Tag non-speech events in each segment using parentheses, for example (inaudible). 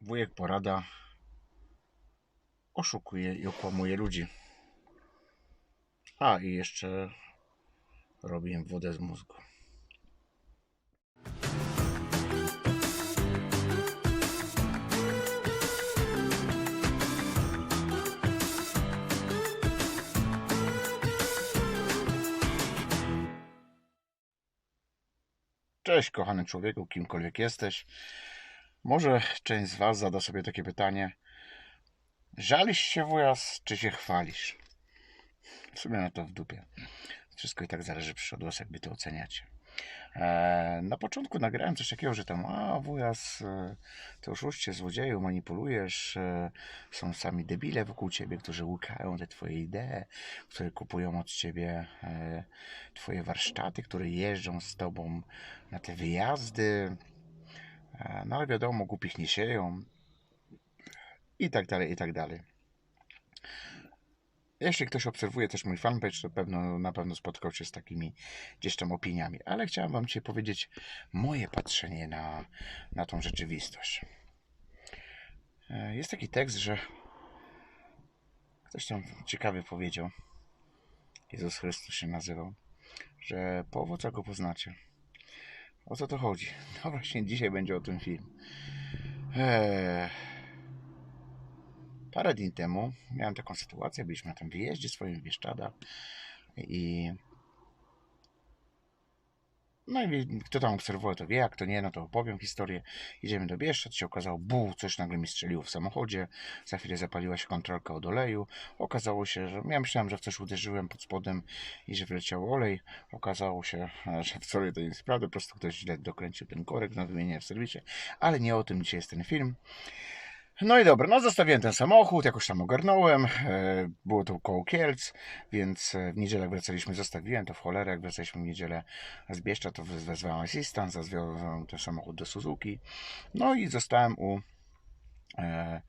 Wujek porada oszukuje i okłamuje ludzi. A i jeszcze robi im wodę z mózgu. Cześć, kochany człowieku, kimkolwiek jesteś. Może część z Was zada sobie takie pytanie: Żalisz się wujas, czy się chwalisz? W sumie na to w dupie. Wszystko i tak zależy od Was, jakby to oceniacie. E, na początku nagrałem coś takiego, że tam, a wujas, e, to oszuście, złodzieju, manipulujesz, e, są sami debile wokół ciebie, którzy łukają te twoje idee, które kupują od ciebie twoje warsztaty, które jeżdżą z tobą na te wyjazdy, No ale wiadomo, głupich nie sieją. I tak dalej, i tak dalej. Jeśli ktoś obserwuje też mój fanpage, to pewno, na pewno spotkał się z takimi gdzieś tam opiniami. Ale chciałem Wam dzisiaj powiedzieć moje patrzenie na, na tą rzeczywistość. E, Jest taki tekst, że ktoś tam ciekawy powiedział, Jezus Chrystus się nazywał, że po owocach go poznacie. O co to chodzi? No właśnie dzisiaj będzie o tym film. Eee, parę dni temu miałem taką sytuację, byliśmy na tym wyjeździe swoim w i no i kto tam obserwował, to wie, jak to nie, no to opowiem historię. Idziemy do Bieszczad, się okazało, bu, coś nagle mi strzeliło w samochodzie. Za chwilę zapaliła się kontrolka od oleju. Okazało się, że ja myślałem, że w coś uderzyłem pod spodem i że wyleciał olej. Okazało się, (laughs) że wcale to nie jest prawda, po prostu ktoś źle dokręcił ten korek na wymienienie w serwisie. Ale nie o tym dzisiaj jest ten film. No i dobra, no zostawiłem ten samochód, jakoś tam ogarnąłem, e, było to koło Kielc, więc e, w niedzielę wracaliśmy, zostawiłem to w cholerę, jak wracaliśmy w niedzielę z Bieszcza, to wezwałem asystent, zawiozłem ten samochód do Suzuki, no i zostałem u, e,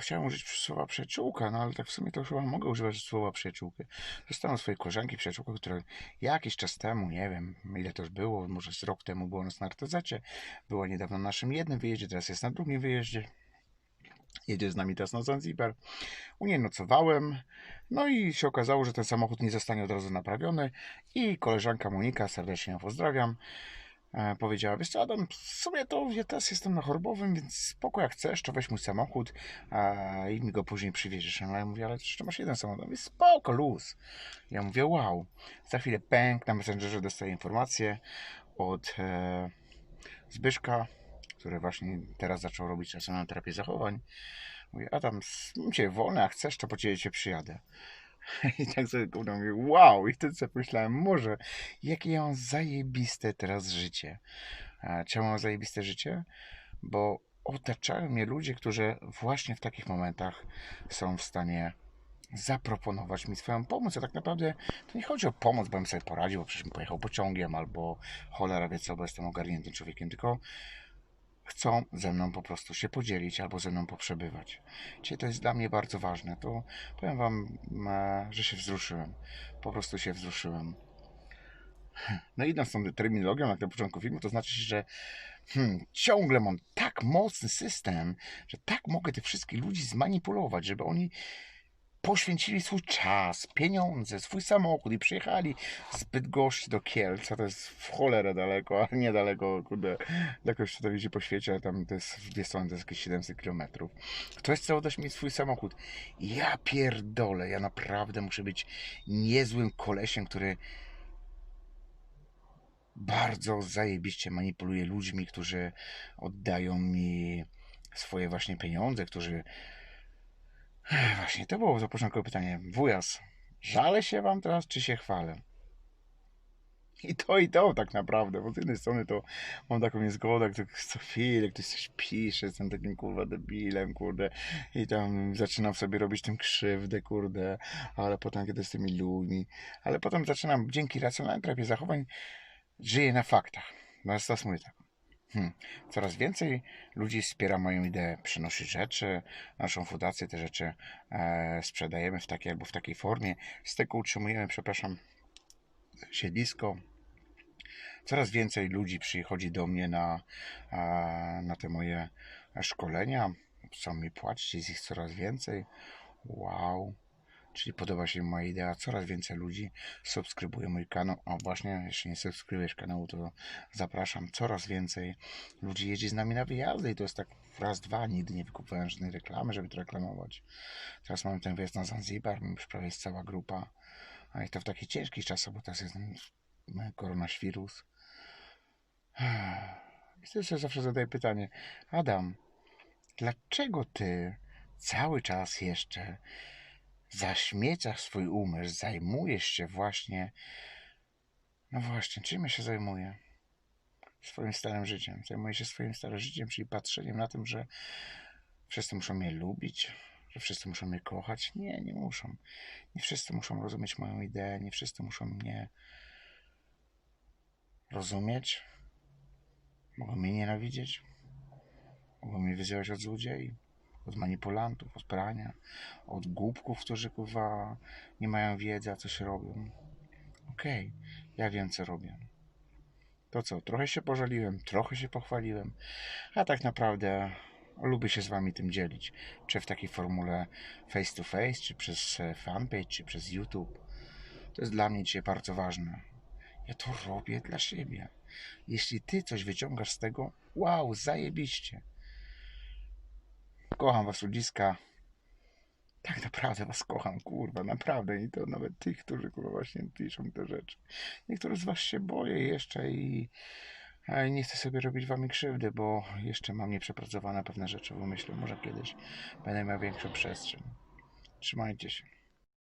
chciałem użyć słowa przyjaciółka, no ale tak w sumie to chyba mogę używać słowa przyjaciółkę. Zostałem swojej koleżanki, przyjaciółka, która jakiś czas temu, nie wiem ile to już było, może z rok temu było nas na artezecie, była niedawno na naszym jednym wyjeździe, teraz jest na drugim wyjeździe. Jedzie z nami teraz na Zanzibar. U niej nocowałem. No i się okazało, że ten samochód nie zostanie od razu naprawiony. I koleżanka Monika, serdecznie ją pozdrawiam, powiedziała, wiesz co Adam, w sumie to ja teraz jestem na chorobowym, więc spoko jak chcesz, to weź mój samochód e, i mi go później przywieziesz. No ja mówię, ale jeszcze masz jeden samochód. Mówi, spoko, luz. Ja mówię, wow. Za chwilę pęk, na Messengerze dostaję informację od e, Zbyszka, który właśnie teraz zaczął robić czasem terapię zachowań. Mówię, Adam, mam cię wolny, a chcesz, to po ciebie cię przyjadę. (laughs) I tak sobie kurde mówię, wow, i wtedy sobie pomyślałem, może, jakie ja mam zajebiste teraz życie. A czemu mam zajebiste życie? Bo otaczają mnie ludzie, którzy właśnie w takich momentach są w stanie zaproponować mi swoją pomoc. A tak naprawdę to nie chodzi o pomoc, bo bym sobie poradził, bo przecież bym pojechał pociągiem albo cholera wie co, bo jestem ogarniętym człowiekiem, tylko chcą ze mną po prostu się podzielić albo ze mną poprzebywać. Dzisiaj to jest dla mnie bardzo ważne. To powiem Wam, e, że się wzruszyłem. Po prostu się wzruszyłem. No idąc tą terminologią, jak na początku filmu, to znaczy, że hmm, ciągle mam tak mocny system, że tak mogę tych wszystkich ludzi zmanipulować, żeby oni poświęcili swój czas, pieniądze, swój samochód i przyjechali z Bydgoszczy do Kielc, a to jest w cholerę daleko, a niedaleko, kurde, kogoś, kto to widzi po świecie, ale tam to jest w dwie strony, to jest jakieś 700 kilometrów. Ktoś chce oddać mi swój samochód. Ja pierdolę, ja naprawdę muszę być niezłym kolesiem, który bardzo zajebiście manipuluje ludźmi, którzy oddają mi swoje właśnie pieniądze, którzy Właśnie, to było początkowe pytanie. Wujas, żalę się wam teraz, czy się chwalę? I to i to tak naprawdę, bo z jednej strony to mam taką niezgodę, gdy co chwilę ktoś coś pisze, jestem takim kurwa debilem, kurde, i tam zaczynam sobie robić tym krzywdę, kurde, ale potem kiedy z tymi ludźmi, ale potem zaczynam dzięki racjonalnej terapii zachowań żyję na faktach. Jest teraz mówię tak. Hmm. Coraz więcej ludzi wspiera moją ideę, przynosi rzeczy, naszą fundację te rzeczy e, sprzedajemy w takiej albo w takiej formie. Z tego utrzymujemy, przepraszam, siedlisko. Coraz więcej ludzi przychodzi do mnie na, a, na te moje szkolenia. Chcą mi płacić, jest ich coraz więcej. Wow. Czyli podoba się moja idea. Coraz więcej ludzi subskrybuje mój kanał. O, właśnie, jeśli nie subskrybujesz kanału, to zapraszam. Coraz więcej ludzi jeździ z nami na wyjazdy i to jest tak raz, dwa. Nigdy nie wykupowałem żadnej reklamy, żeby to reklamować. Teraz mamy ten wyjazd na Zanzibar, już prawie jest cała grupa. A i to w takich ciężkich czasach, bo teraz jest koronawirus. I sobie zawsze zadaję pytanie, Adam, dlaczego ty cały czas jeszcze zaśmiecasz swój umysł, zajmujesz się właśnie, no właśnie, czym ja się zajmuję? Swoim starym życiem. Zajmuję się swoim starym życiem, czyli patrzeniem na tym, że wszyscy muszą mnie lubić, że wszyscy muszą mnie kochać. Nie, nie muszą. Nie wszyscy muszą rozumieć moją ideę, nie wszyscy muszą mnie rozumieć. Mogą mnie nienawidzieć. Mogą mnie wyzywać od złodziei, od manipulantów, od prania, od głupków, którzy kurwa nie mają wiedzy, a coś robią. Okej, ja wiem co robię. To co, trochę się pożaliłem, trochę się pochwaliłem, a tak naprawdę lubię się z wami tym dzielić. Czy w takiej formule face to face, czy przez e, fanpage, czy przez YouTube. To jest dla mnie dzisiaj bardzo ważne. Ja to robię dla siebie. Jeśli ty coś wyciągasz z tego, wow, zajebiście. Kocham was ludziska. Tak naprawdę was kocham, kurwa, naprawdę. I to nawet tych, którzy kurwa właśnie piszą te rzeczy. Niektórych z was się boję jeszcze i nie chcę sobie robić wami krzywdy, bo jeszcze mam nieprzepracowane pewne rzeczy w umyśle. Może kiedyś będę miał większą przestrzeń. Trzymajcie się.